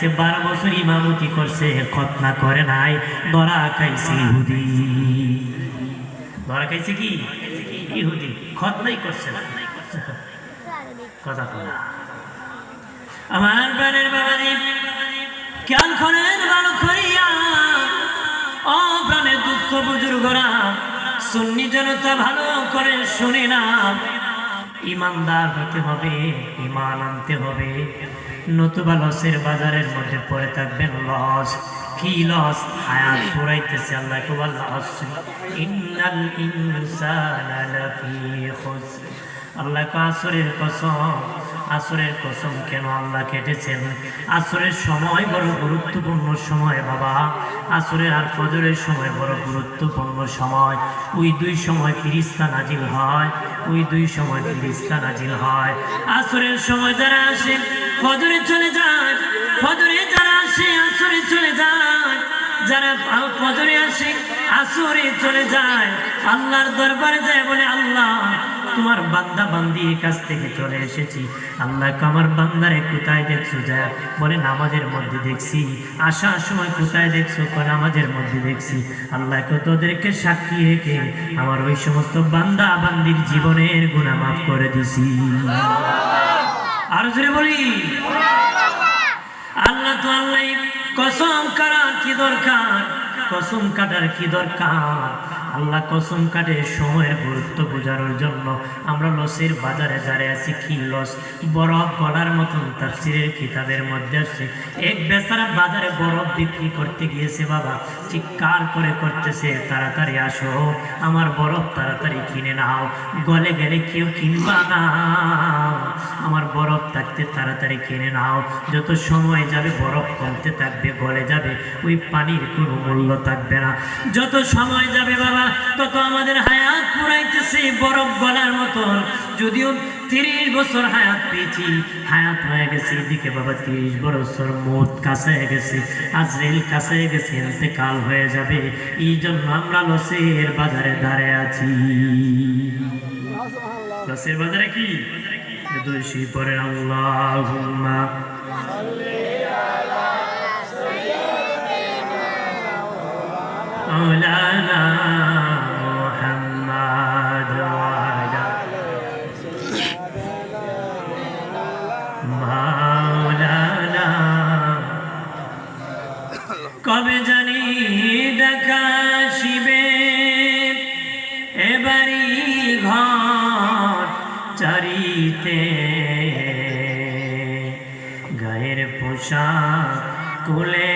গেছে বারো বছর ইমামতি করছে খতনা করে নাই। ধরা খাইছে ইহুদি। ধরা খাইছে কি? ইহুদি। খতনাই করছে না। কথা আমার প্রাণের বাবাজি কেন করেন ভালো করিয়া ও প্রাণের দুঃখ বুজুর্গরা সুন্নি জনতা ভালো করে শুনে না। ইমানদার হতে হবে ইমান আনতে হবে। নতুবা লসের বাজারের মধ্যে পড়ে থাকবেন লস। কি লস? হায়াত পুরাইতেছে আল্লাহ কুবাল লস। ইন্নাল ইনসানা লাফি খুসর। আল্লাহ কাসরের কসম আসরের কসম কেন আল্লাহ কেটেছেন? আসরের সময় বড় গুরুত্বপূর্ণ সময়, বাবা। আসরের আর ফজরের সময় বড় গুরুত্বপূর্ণ সময়। ওই দুই সময় ফিরিস্তা নাজিল হয়, ওই দুই সময় ফিরিস্তা নাজিল হয়। আসরের সময় যারা আসে, ফজরে চলে যায়, ফজরে যারা আসে, আসরে চলে যায়। যারা ফজরে আসে, আসরে চলে যায়। আল্লাহর দরবারে যায় বলে, আল্লাহ তোমার বান্দা বান্দির কাছ থেকে চলে এসেছি। আল্লাহ আমার বান্দারে কোথায় দেখছ? যা, বলে নামাজের মধ্যে দেখছি। আসার সময় কোথায় দেখছ? নামাজের মধ্যে দেখছি। আল্লাহকে তোদেরকে সাক্ষী রেখে আমার ওই সমস্ত বান্দা বান্দির জীবনের গুণা মাফ করে দিছি। আর জোরে বলি। আল্লাহ তো আল্লাহ, কসম কাটার কি দরকার? কসম কাটার কি দরকার? আল্লাহ কসম কাটে, সময়ের গুরুত্ব বোঝানোর জন্য আমরা লসের বাজারে দাঁড়িয়ে আছি, কি লস? বরফ গলার মতন, তাফসিরের কিতাবের মধ্যে আসছে এক বেচারা বাজারে বরফ বিক্রি করতে গিয়েছে বাবা, চিৎকার করে করতেছে, তাড়াতাড়ি আসো, আমার বরফ তাড়াতাড়ি কিনে নাও, গলে গেলে কেউ কিনবা না, আমার বরফ থাকতে তাড়াতাড়ি কিনে নাও, যত সময় যাবে বরফ কমতে থাকবে, গলে যাবে, ওই পানির কোনো মূল্য থাকবে না, যত সময় যাবে বাবা তত আমাদের হায়াত পুরাইতেছে বরফ গলার মতন। যদিও তিরিশ বছর হায়াত পেয়েছি, হায়াত হয়ে গেছে এদিকে বাবা তিরিশ বছর মোট কাছে গেছে, আজরেল কাছে গেছে কাল হয়ে যাবে। এই জন্য আমরা লসের বাজারে দাঁড়িয়ে আছি। লসের বাজারে কি? দোষী পরে আল্লাহ مولانا محمد وعلى মাওলানা কবে জানি দেখা শিবে এবারি ঘর চারিতে গায়ের পোশাক কুলে কুলে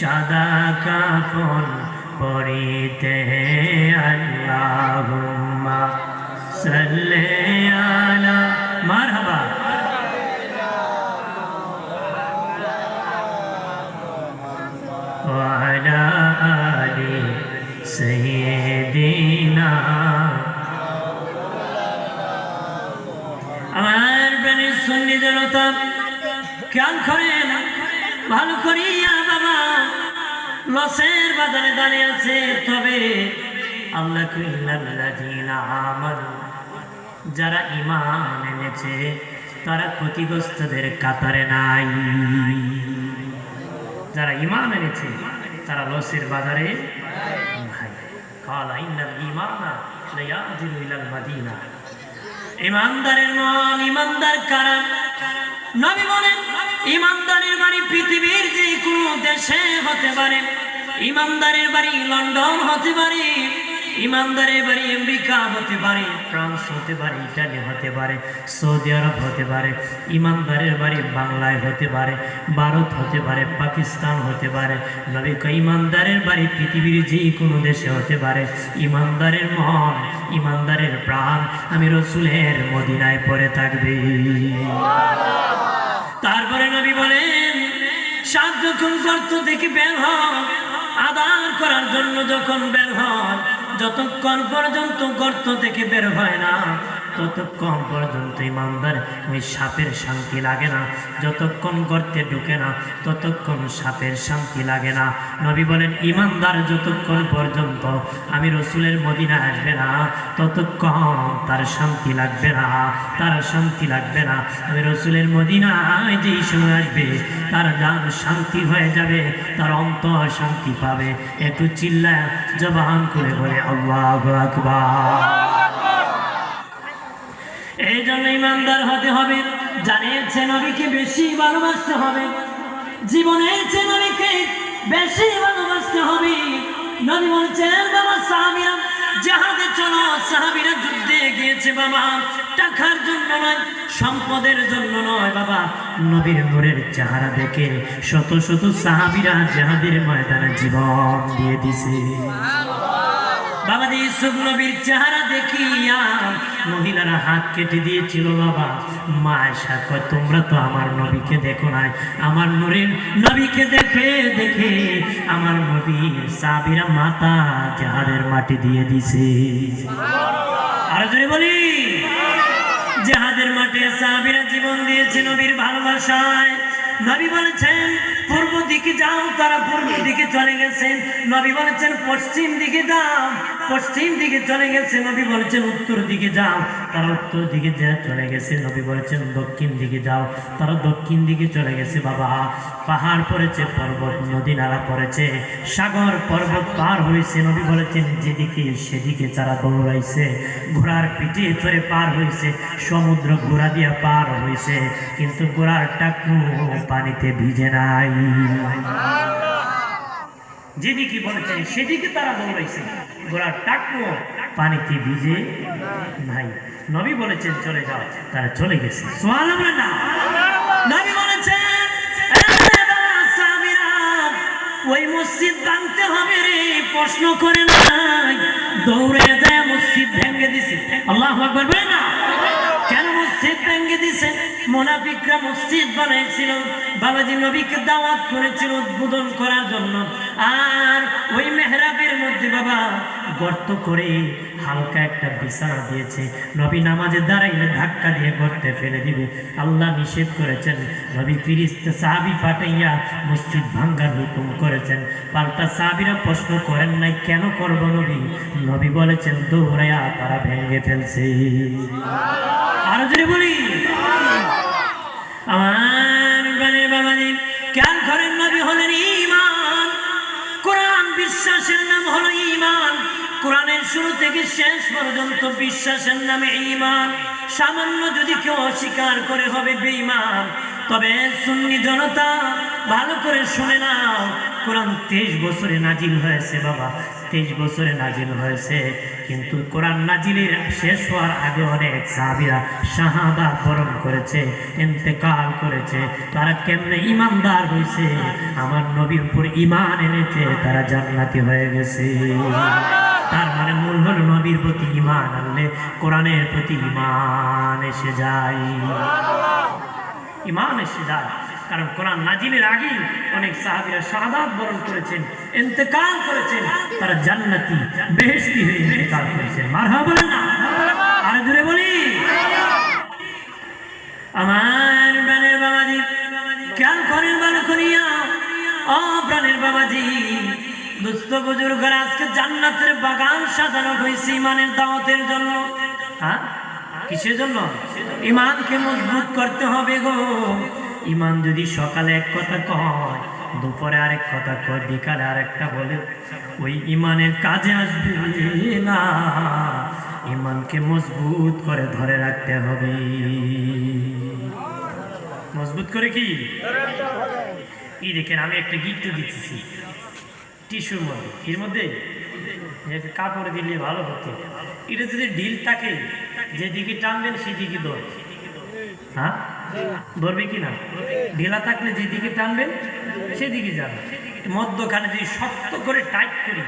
সাদা কাপড় পরিতে আল্লাহুম্মা সাল্লি আলা মারহাবা وعلى آل سيدنا আমার প্রাণের সন্নি জনতা খেয়াল করেন ভালো করিয়া বাবা, লসের বাজারে দাঁড়িয়ে আছে, তবে আল্লাহ আমানু, যারা ইমান এনেছে, তারা ক্ষতিগ্রস্তদের কাতারে নাই। যারা ইমান এনেছে, তারা লসের বাজারে ইমানদারের মন ইমানদার কারা নবী বলেন ইমানদারের বাড়ি পৃথিবীর যে কোনো দেশে হতে পারে। ইমানদারের বাড়ি লন্ডন হতে পারে ইমানদারের বাড়ি আমেরিকা হতে পারে ফ্রান্স হতে পারে ইটালি হতে পারে সৌদি আরব হতে পারে ইমানদারের বাড়ি বাংলায় হতে পারে ভারত হতে পারে পাকিস্তান হতে পারে। নবী কয়, ইমানদারের বাড়ি পৃথিবীর যে কোনো দেশে হতে পারে। ইমানদারের মন ইমানদারের প্রাণ আমি রসুলের মদিনায় পড়ে থাকবে। তারপরে নবী বলেন সাত যখন গর্ত থেকে বের হয় আদার করার জন্য যখন বের হয়, যতক্ষণ পর্যন্ত গর্ত থেকে বের হয় না ততক্ষণ পর্যন্ত ইমানদার, ওই সাপের শান্তি লাগে না। যতক্ষণ গর্তে ঢুকে না, ততক্ষণ সাপের শান্তি লাগে না। নবী বলেন, ইমানদার যতক্ষণ পর্যন্ত আমি রসুলের মদিনা আসবে না, ততক্ষণ তার শান্তি লাগবে না, তার শান্তি লাগবে না। আমি রসুলের মদিনায় যেই সময় আসবে, তার গান শান্তি হয়ে যাবে, তার অন্তর শান্তি পাবে। একটু চিল্লায় জবান করে বলে, আল্লাহ আকবার। এই জন্য ইমানদার হতে হবে। জানের চেয়ে নবীকে বেশি ভালোবাসতে হবে। জীবনের চেয়ে নবীকে বেশি ভালোবাসতে হবে। নবী বলছেন, বাবা সাহাবিরা জাহাজে চলো সাহাবিরা যুদ্ধে গিয়েছে বাবা। টাকার জন্য নয়, সম্পদের জন্য নয় বাবা। নবীর নূরের চেহারা দেখে শত শত সাহাবিরা জাহাদের ময়দানে জীবন দিয়ে দিছে বাবা নবীর চেহারা দেখিয়া মহিলারা হাত কেটে দিয়েছিল বাবা মা কয় তোমরা তো আমার নবীকে দেখো নাই। আমার নূরের নবীকে দেখে দেখে আমার নবীর সাবিরা মাতা জাহাদের মাটি দিয়ে দিছে। আর যদি বলি। জাহাদের মাঠে সাহাবিরা জীবন দিয়েছে নবীর ভালোবাসায়। নবী বলেছেন, পূর্ব দিকে যাও, তারা পূর্ব দিকে চলে গেছেন। নবী বলেছেন, পশ্চিম দিকে যাও। পশ্চিম দিকে চলে গেছে নবী বলেছেন উত্তর দিকে যাও। তারা উত্তর দিকে যা চলে গেছে নবী বলেছেন দক্ষিণ দিকে যাও। তারা দক্ষিণ দিকে চলে গেছে বাবা। পাহাড় পড়েছে পর্বত নদী নালা পড়েছে সাগর পর্বত পার হয়েছে। নবী বলেছেন যেদিকে সেদিকে তারা দৌড়াইছে ঘোড়ার পিঠে চড়ে পার হয়েছে সমুদ্র ঘোড়া দিয়া পার হয়েছে কিন্তু ঘোড়ার টাকু পানিতে ভিজে নাই। যেদিকে বলেছেন সেদিকে তারা দৌড়াইছে। ঘোড়ার টাকু পানিতে ভিজে নাই নবী বলেছেন চলে যাও। তারা চলে গেছে। নবী বলেছেন "এ বাবা সাহাবীরা, ওই মসজিদ ভাঙতে হবে রে প্রশ্ন করে নাই। দৌড়ে যায় মসজিদ ভেঙে দিছে। আল্লাহ আকবর বলে না? মোনাফিকরা মসজিদ বানাইছিল বাবাজি নবীকে দাওয়াত করেছিল উদ্বোধন করার জন্য। আর ওই মেহরাবের মধ্যে বাবা গর্ত করে হালকা একটা বিছানা দিয়েছে। নবী নামাজে দাঁড়াইলে ধাক্কা দিয়ে গর্তে ফেলে দিবে। আল্লাহ নিষেধ করেছেন, নবী ফিরিস্তে সাহাবি পাঠাইয়া মসজিদ ভাঙ্গার হুকুম করেছেন। পাল্টা সাহাবিরা প্রশ্ন করেন নাই, কেন করব নবী? নবী বলেছেন দৌড়াইয়া তারা ভেঙে ফেলছে। আরও যদি বলি। আমার প্রাণের বাবাজি কেন করেন নবী হলেন ইমান কোরআন বিশ্বাসের নাম হলো ইমান কোরআনের শুরু থেকে শেষ পর্যন্ত বিশ্বাসের নামে ইমান সামান্য যদি কেউ অস্বীকার করে হবে বেঈমান, তবে সুন্নি জনতা ভালো করে শুনে নাও, কোরআন তেইশ বছরে নাজিল হয়েছে বাবা। তেইশ বছরে নাজিল হয়েছে। কিন্তু কোরআন নাজিলের শেষ হওয়ার আগে অনেক সাহাবিরা শাহাদা বরণ করেছে, ইন্তেকাল করেছে। তারা কেমনে ইমানদার হয়েছে? আমার নবীর উপর ইমান এনেছে, তারা জান্নাতি হয়ে গেছে। তার মানে মূল হল নবীর প্রতি ইমান আনলে কোরআনের প্রতি ইমান এসে যায়। ইমান এসে যায়। কারণ কোরআন নাজিলের আগেই অনেক সাহাবিরা শাহাদাত বরণ করেছেন, ইন্তেকাল করেছেন, তারা জান্নাতি, বেহেশতি হয়ে ইন্তেকাল করেছেন। মারহা বলেন না। আর জুড়ে বলি। আমার প্রাণের বাবাজি, খেয়াল করেন ভালো করিয়া ও প্রাণের বাবাজি, দুস্থ বুজুর্গরা আজকে জান্নাতের বাগান সাজানো হয়েছে ইমানের দাওয়াতের জন্য। হ্যাঁ? কিসের জন্য? ইমানকে মজবুত করতে হবে গো। ইমান যদি সকালে এক কথা কয়, দুপুরে আরেক কথা কয়, বিকালে আরেকটা বলে, ওই ইমানের কাজে আসবে না। ইমানকে মজবুত করে ধরে রাখতে হবে। মজবুত করে কি? এই দেখেন, আমি একটা গিফট দিতেছি। টিস্যুর মধ্যে। এর মধ্যে? কাপড় দিলে ভালো হতো। এটা যদি ঢিল থাকে, যেদিকে টানবেন সেদিকে দৌড় হ্যাঁ? ধরবে কি না ঢিলা থাকলে যেদিকে টানবেন, সেদিকে যাবে। মধ্যখানে যদি শক্ত করে টাইট করি,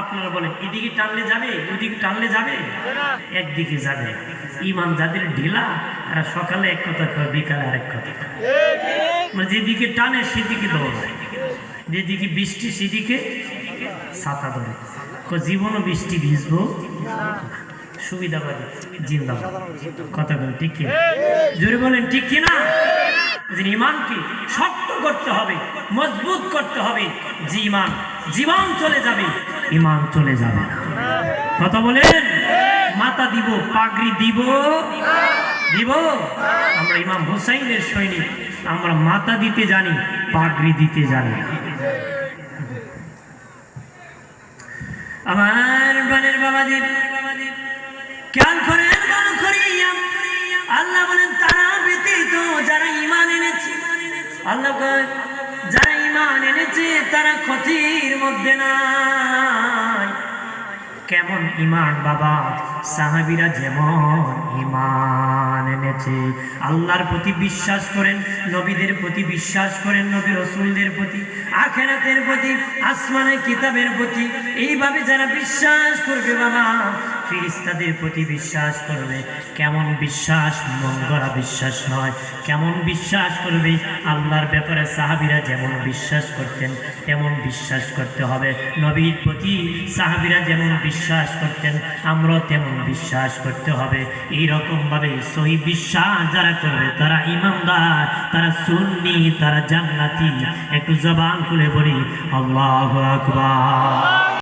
আপনারা বলেন, এদিকে টানলে যাবে ওইদিকে টানলে যাবে? একদিকে যাবে। ইমান যাদের ঢিলা আর সকালে এক কথা কয়, বিকালে আরেক কথা। মানে যেদিকে টানে, সেদিকে দৌড়ায়। যেদিকে বৃষ্টি, সেদিকে ছাতা ধরে। জীবনও বৃষ্টি ভিজবো? সুবিধাবাদী জিন্দাবাদ। কথা বলেন ঠিক কি জোরে বলেন ঠিক কি না যে ইমানকে শক্ত করতে হবে মজবুত করতে হবে। যে ইমান জীবন চলে যাবে ইমান চলে যাবে না। কথা বলেন? মাতা দিব পাগড়ি দিব। দিব? আমরা ইমাম হুসাইনের সৈনিক আমরা মাতা দিতে জানি পাগড়ি দিতে জানি। আমার বানের বাবাদের খেয়াল করেন আল্লাহ বলেন তারা ব্যতীত যারা ইমান এনেছে আল্লাহ কয়, যারা ইমান এনেছে তারা ক্ষতির মধ্যে নাই। কেমন ইমান বাবা? সাহাবিরা যেমন ইমান এনেছে। আল্লাহর প্রতি বিশ্বাস করেন নবীদের প্রতি বিশ্বাস করেন নবী রসুলদের প্রতি আখেরাতের প্রতি আসমানের কিতাবের প্রতি। এইভাবে যারা বিশ্বাস করবে বাবা ফিরিস্তাদের প্রতি বিশ্বাস করবে। কেমন বিশ্বাস? গড়া বিশ্বাস নয়। কেমন বিশ্বাস করবে? আল্লাহর ব্যাপারে সাহাবিরা যেমন বিশ্বাস করতেন, তেমন বিশ্বাস করতে হবে। নবীর প্রতি সাহাবিরা যেমন বিশ্বাস করতেন, আমরাও তেমন বিশ্বাস করতে হবে। এই রকম ভাবে সহি বিশ্বাস যারা করবে, তারা ইমানদার, তারা সুন্নি, তারা জান্নাতি। একটু জবান খুলে বলি, আল্লাহ আকবার।